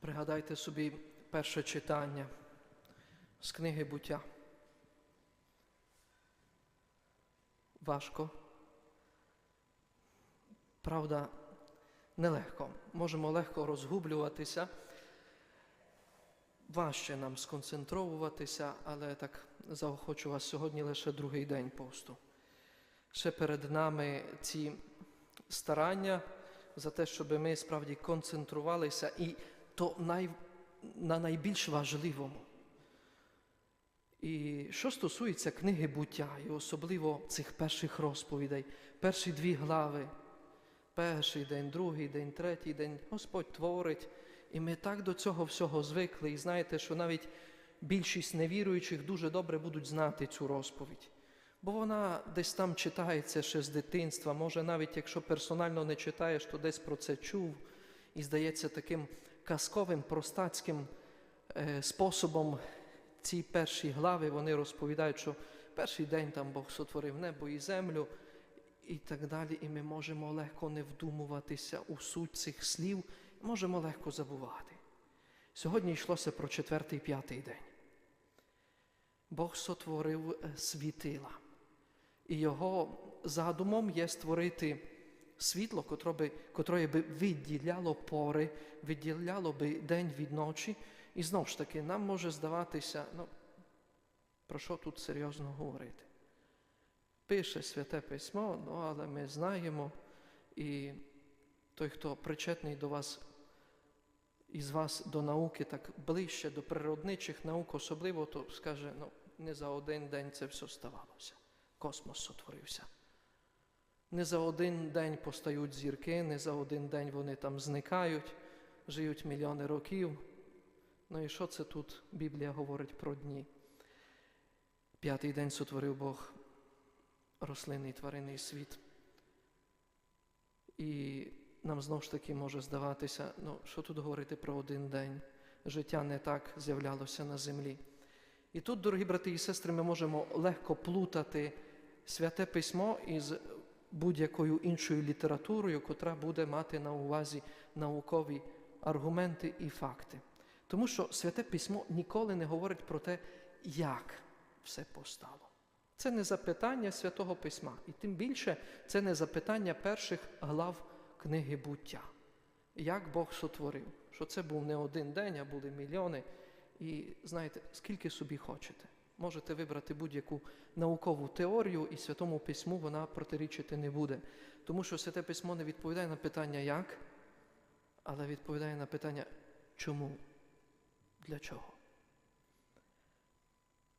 Пригадайте собі перше читання з книги буття. Важко. Правда, нелегко. Можемо легко розгублюватися. Важче нам сконцентровуватися, але так заохочу вас сьогодні лише другий день посту. Ще перед нами ці старання за те, щоб ми справді концентрувалися і то най, на найбільш важливому. І що стосується книги буття, і особливо цих перших розповідей, перші дві глави, перший день, другий день, третій день, Господь творить, і ми так до цього всього звикли. І знаєте, що навіть більшість невіруючих дуже добре будуть знати цю розповідь. Бо вона десь там читається ще з дитинства, може, навіть якщо персонально не читаєш, то десь про це чув. І здається, таким казковим, простацьким е, способом ці перші глави вони розповідають, що перший день там Бог сотворив небо і землю, і так далі. І ми можемо легко не вдумуватися у суть цих слів, можемо легко забувати. Сьогодні йшлося про четвертий п'ятий день. Бог сотворив е, світила. І його задумом є створити світло, котре би, відділяло пори, відділяло би день від ночі. І знову ж таки, нам може здаватися, ну, про що тут серйозно говорити? Пише Святе Письмо, ну, але ми знаємо, і той, хто причетний до вас, із вас до науки, так ближче до природничих наук, особливо, то скаже, ну, не за один день це все ставалося. Космос сотворився. Не за один день постають зірки, не за один день вони там зникають, живуть мільйони років. Ну і що це тут Біблія говорить про дні? П'ятий день сотворив Бог рослинний тваринний світ. І нам знову ж таки може здаватися, ну що тут говорити про один день? Життя не так з'являлося на землі. І тут, дорогі брати і сестри, ми можемо легко плутати святе письмо із будь-якою іншою літературою, котра буде мати на увазі наукові аргументи і факти. Тому що святе письмо ніколи не говорить про те, як все постало. Це не запитання святого письма. І тим більше це не запитання перших глав книги буття. Як Бог сотворив, що це був не один день, а були мільйони. І знаєте, скільки собі хочете. Можете вибрати будь-яку наукову теорію, і святому письму вона протирічити не буде. Тому що святе письмо не відповідає на питання як, але відповідає на питання чому, для чого.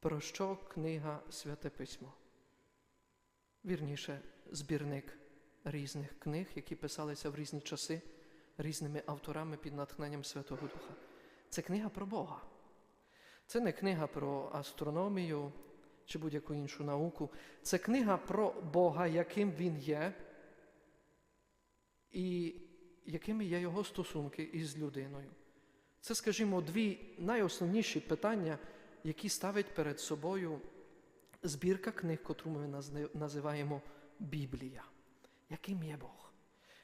Про що книга Святе Письмо? Вірніше, збірник різних книг, які писалися в різні часи різними авторами під натхненням Святого Духа. Це книга про Бога. Це не книга про астрономію чи будь-яку іншу науку. Це книга про Бога, яким Він є, і якими є його стосунки із людиною. Це, скажімо, дві найосновніші питання, які ставить перед собою збірка книг, котру ми називаємо Біблія. Яким є Бог?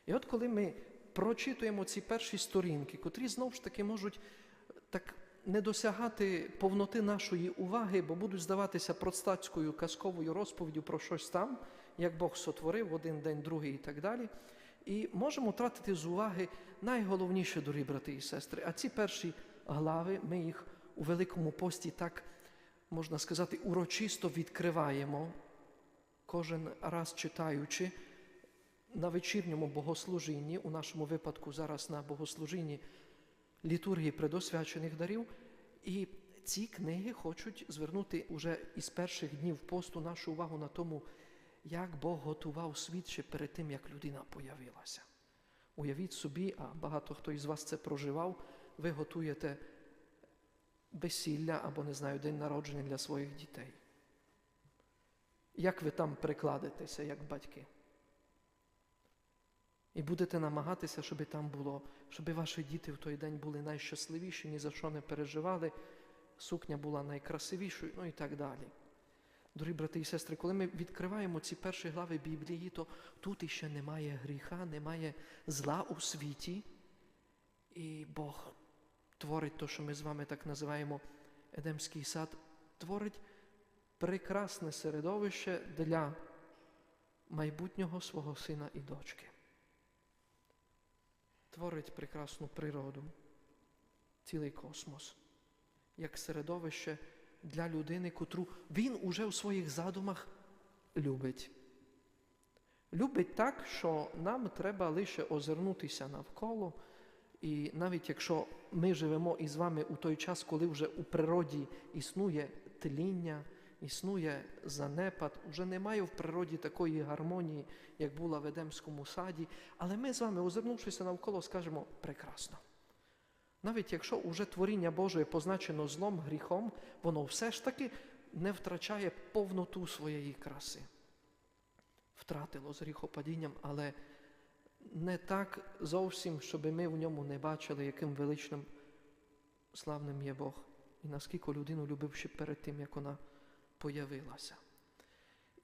І от коли ми прочитуємо ці перші сторінки, котрі знову ж таки можуть так не досягати повноти нашої уваги, бо будуть здаватися простацькою казковою розповіддю про щось там, як Бог сотворив один день, другий і так далі. І можемо втратити з уваги найголовніше, дорогі брати і сестри. А ці перші глави, ми їх у Великому пості так, можна сказати, урочисто відкриваємо, кожен раз читаючи на вечірньому богослужінні, у нашому випадку зараз на богослужінні літургії предосвячених дарів. І ці книги хочуть звернути уже із перших днів посту нашу увагу на тому, як Бог готував світ ще перед тим, як людина появилася. Уявіть собі, а багато хто із вас це проживав, ви готуєте весілля або, не знаю, день народження для своїх дітей. Як ви там прикладетеся, як батьки? І будете намагатися, щоб там було, щоб ваші діти в той день були найщасливіші, ні за що не переживали, сукня була найкрасивішою, ну і так далі. Дорогі брати і сестри, коли ми відкриваємо ці перші глави Біблії, то тут іще немає гріха, немає зла у світі, і Бог творить то, що ми з вами так називаємо Едемський сад, творить прекрасне середовище для майбутнього свого сина і дочки. Творить прекрасну природу, цілий космос, як середовище для людини, котру він уже в своїх задумах любить. Любить так, що нам треба лише озирнутися навколо. І навіть якщо ми живемо із вами у той час, коли вже у природі існує тління, існує занепад, вже немає в природі такої гармонії, як була в Едемському саді, але ми з вами, озирнувшися навколо, скажемо прекрасно. Навіть якщо уже творіння Боже позначено злом, гріхом, воно все ж таки не втрачає повноту своєї краси. Втратило з гріхопадінням, але не так зовсім, щоб ми в ньому не бачили, яким величним славним є Бог, і наскільки людину любив ще перед тим, як вона появилася.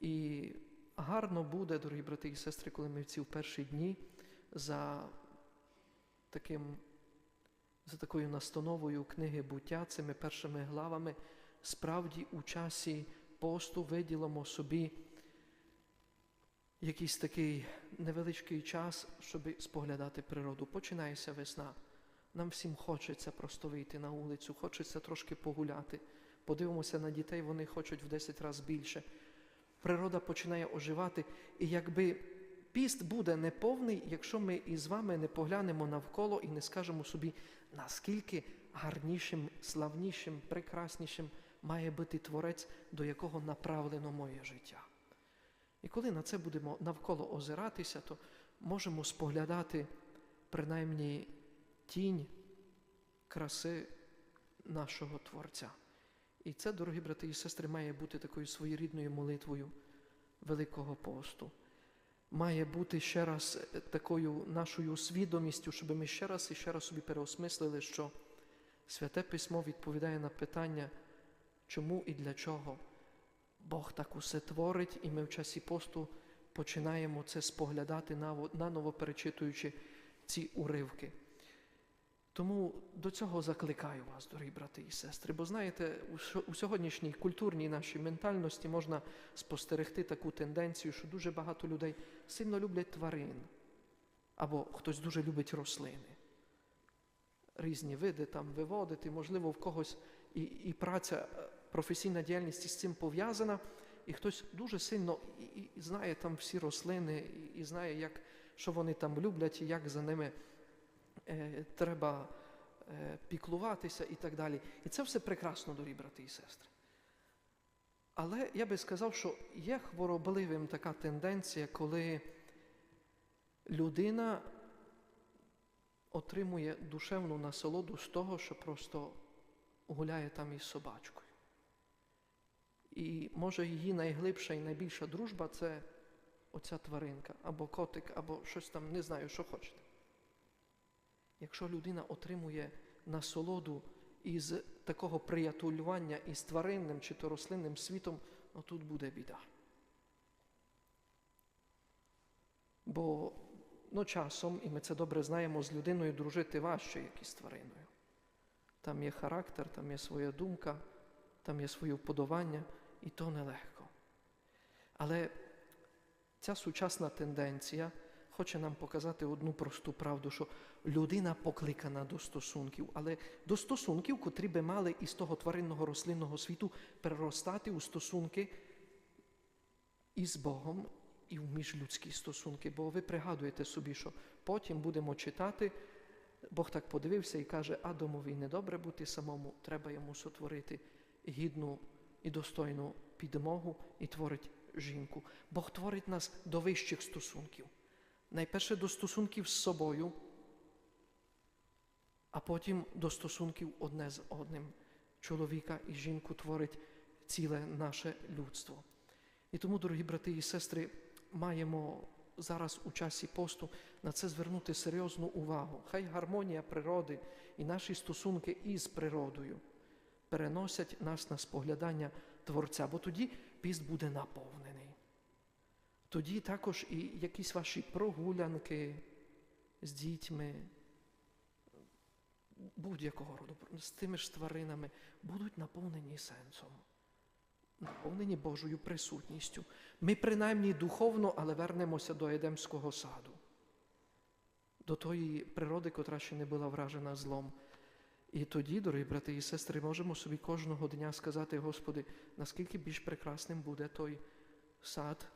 І гарно буде, дорогі брати і сестри, коли ми в ці перші дні за таким, за такою настановою книги буття, цими першими главами, справді у часі посту виділимо собі якийсь такий невеличкий час, щоб споглядати природу. Починається весна. Нам всім хочеться просто вийти на вулицю, хочеться трошки погуляти. Подивимося на дітей, вони хочуть в 10 разів більше. Природа починає оживати, і якби піст буде неповний, якщо ми із вами не поглянемо навколо і не скажемо собі, наскільки гарнішим, славнішим, прекраснішим має бути творець, до якого направлено моє життя. І коли на це будемо навколо озиратися, то можемо споглядати принаймні тінь краси нашого Творця. І це, дорогі брати і сестри, має бути такою своєрідною молитвою Великого посту. Має бути ще раз такою нашою свідомістю, щоб ми ще раз і ще раз собі переосмислили, що Святе Письмо відповідає на питання, чому і для чого. Бог так усе творить, і ми в часі посту починаємо це споглядати, наново перечитуючи ці уривки. Тому до цього закликаю вас, дорогі брати і сестри, бо знаєте, у сьогоднішній культурній нашій ментальності можна спостерегти таку тенденцію, що дуже багато людей сильно люблять тварин, або хтось дуже любить рослини. Різні види там виводити, можливо, в когось і, і праця професійна діяльність із цим пов'язана, і хтось дуже сильно і, і знає там всі рослини, і, і знає, як, що вони там люблять, і як за ними е, треба е, піклуватися і так далі. І це все прекрасно, дорогі брати і сестри. Але я би сказав, що є хворобливим така тенденція, коли людина отримує душевну насолоду з того, що просто гуляє там із собачкою. І може її найглибша і найбільша дружба це оця тваринка, або котик, або щось там, не знаю, що хочете. Якщо людина отримує насолоду із такого приятулювання із тваринним чи то рослинним світом, ну тут буде біда. Бо ну, часом, і ми це добре знаємо, з людиною дружити важче, як із твариною. Там є характер, там є своя думка, там є своє вподобання і то нелегко. Але ця сучасна тенденція хоче нам показати одну просту правду, що людина покликана до стосунків, але до стосунків, котрі би мали із того тваринного рослинного світу переростати у стосунки із Богом і в міжлюдські стосунки. Бо ви пригадуєте собі, що потім будемо читати. Бог так подивився і каже, Адамові недобре бути самому, треба йому сотворити гідну і достойну підмогу і творить жінку. Бог творить нас до вищих стосунків. Найперше до стосунків з собою, а потім до стосунків одне з одним. Чоловіка і жінку творить ціле наше людство. І тому, дорогі брати і сестри, маємо зараз у часі посту на це звернути серйозну увагу. Хай гармонія природи і наші стосунки із природою переносять нас на споглядання Творця, бо тоді піст буде наповнений. Тоді також і якісь ваші прогулянки з дітьми, будь-якого роду, з тими ж тваринами, будуть наповнені сенсом, наповнені Божою присутністю. Ми принаймні духовно, але вернемося до Едемського саду, до тої природи, котра ще не була вражена злом. І тоді, дорогі брати і сестри, можемо собі кожного дня сказати, Господи, наскільки більш прекрасним буде той сад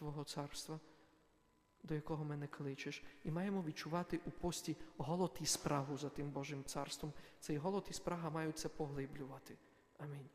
Твого царства, до якого мене кличеш. І маємо відчувати у пості голод і спрагу за тим Божим царством. Цей голод і спрага мають це поглиблювати. Амінь.